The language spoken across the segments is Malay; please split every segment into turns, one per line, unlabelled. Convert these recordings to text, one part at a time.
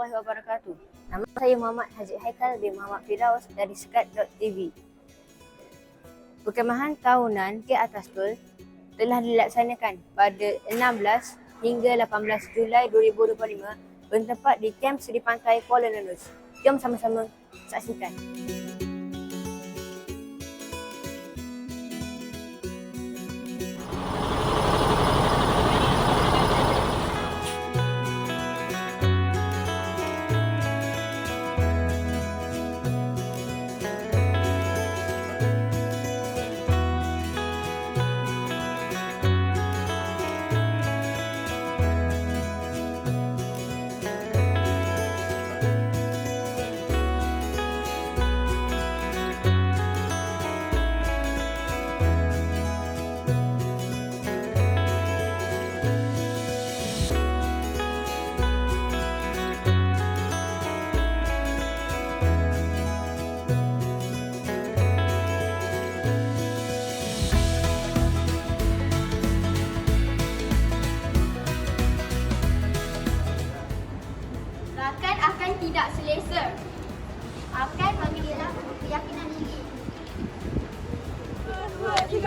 warahmatullahi wabarakatuh. Nama saya Muhammad Haji Haikal bin Muhammad Firdaus dari Sekat.tv. Perkemahan tahunan ke atas tol telah dilaksanakan pada 16 hingga 18 Julai 2025 bertempat di Kem Seri Pantai Kuala Nanus. Jom sama-sama saksikan.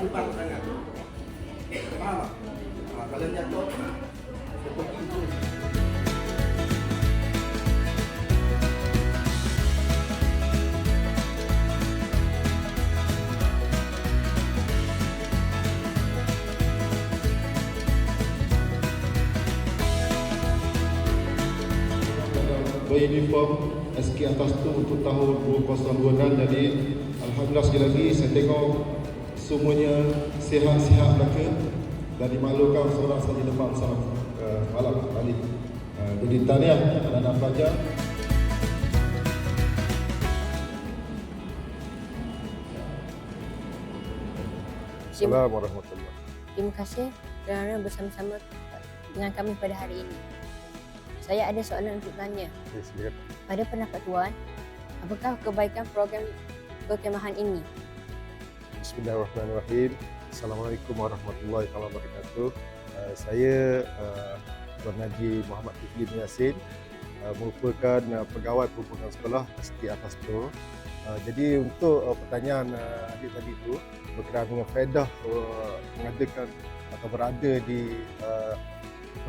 beban tangan. Faham tak? Ah, kalau jatuh, jatuh itu.
beruniform SK atas tu untuk tahun 2026 jadi Alhamdulillah sekali lagi saya tengok semuanya sihat-sihat mereka dan dimaklumkan seorang saja demam sama uh, malam balik uh, jadi tahniah anak-anak pelajar
Terima,
warahmatullahi
terima kasih kerana bersama-sama dengan kami pada hari ini. Saya ada soalan untuk tanya.
wabarakatuh.
Pada pendapat Tuan, apakah kebaikan program perkemahan ini?
Bismillahirrahmanirrahim. Assalamualaikum warahmatullahi wabarakatuh. Uh, saya uh, Tuan Haji Muhammad Tifli bin Yassin uh, merupakan uh, pegawai perhubungan sekolah SK Atas Tu. Uh, jadi untuk uh, pertanyaan uh, adik tadi itu berkenaan dengan faedah uh, mengadakan atau berada di uh,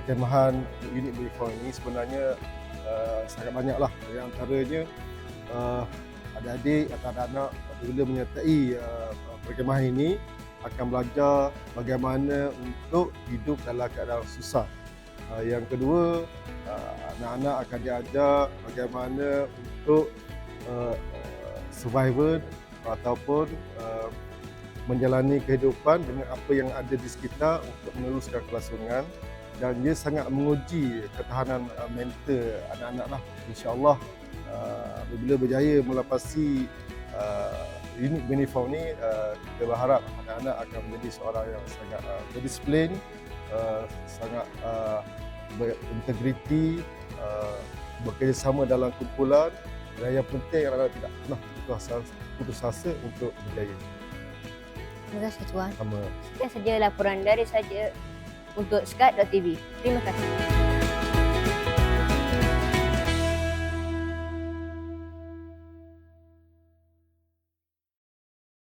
perkemahan unit Before ini sebenarnya uh, sangat banyaklah. Di antaranya uh, adik-adik atau anak-anak bila menyertai uh, perkemahan ini akan belajar bagaimana untuk hidup dalam keadaan susah. Uh, yang kedua, uh, anak-anak akan diajar bagaimana untuk uh, survival ataupun uh, menjalani kehidupan dengan apa yang ada di sekitar untuk meneruskan kelangsungan. dan dia sangat menguji ketahanan mental anak-anak lah. InsyaAllah uh, apabila berjaya melapasi uh, unit Benifong ni, uh, kita berharap anak-anak akan menjadi seorang yang sangat uh, berdisiplin, uh, sangat uh, berintegriti, uh, bekerjasama dalam kumpulan dan yang penting adalah tidak pernah putus asa, putus asa untuk berjaya.
Terima kasih Tuan.
Sama
Sekian saja laporan dari saja untuk Skat.tv. Terima kasih.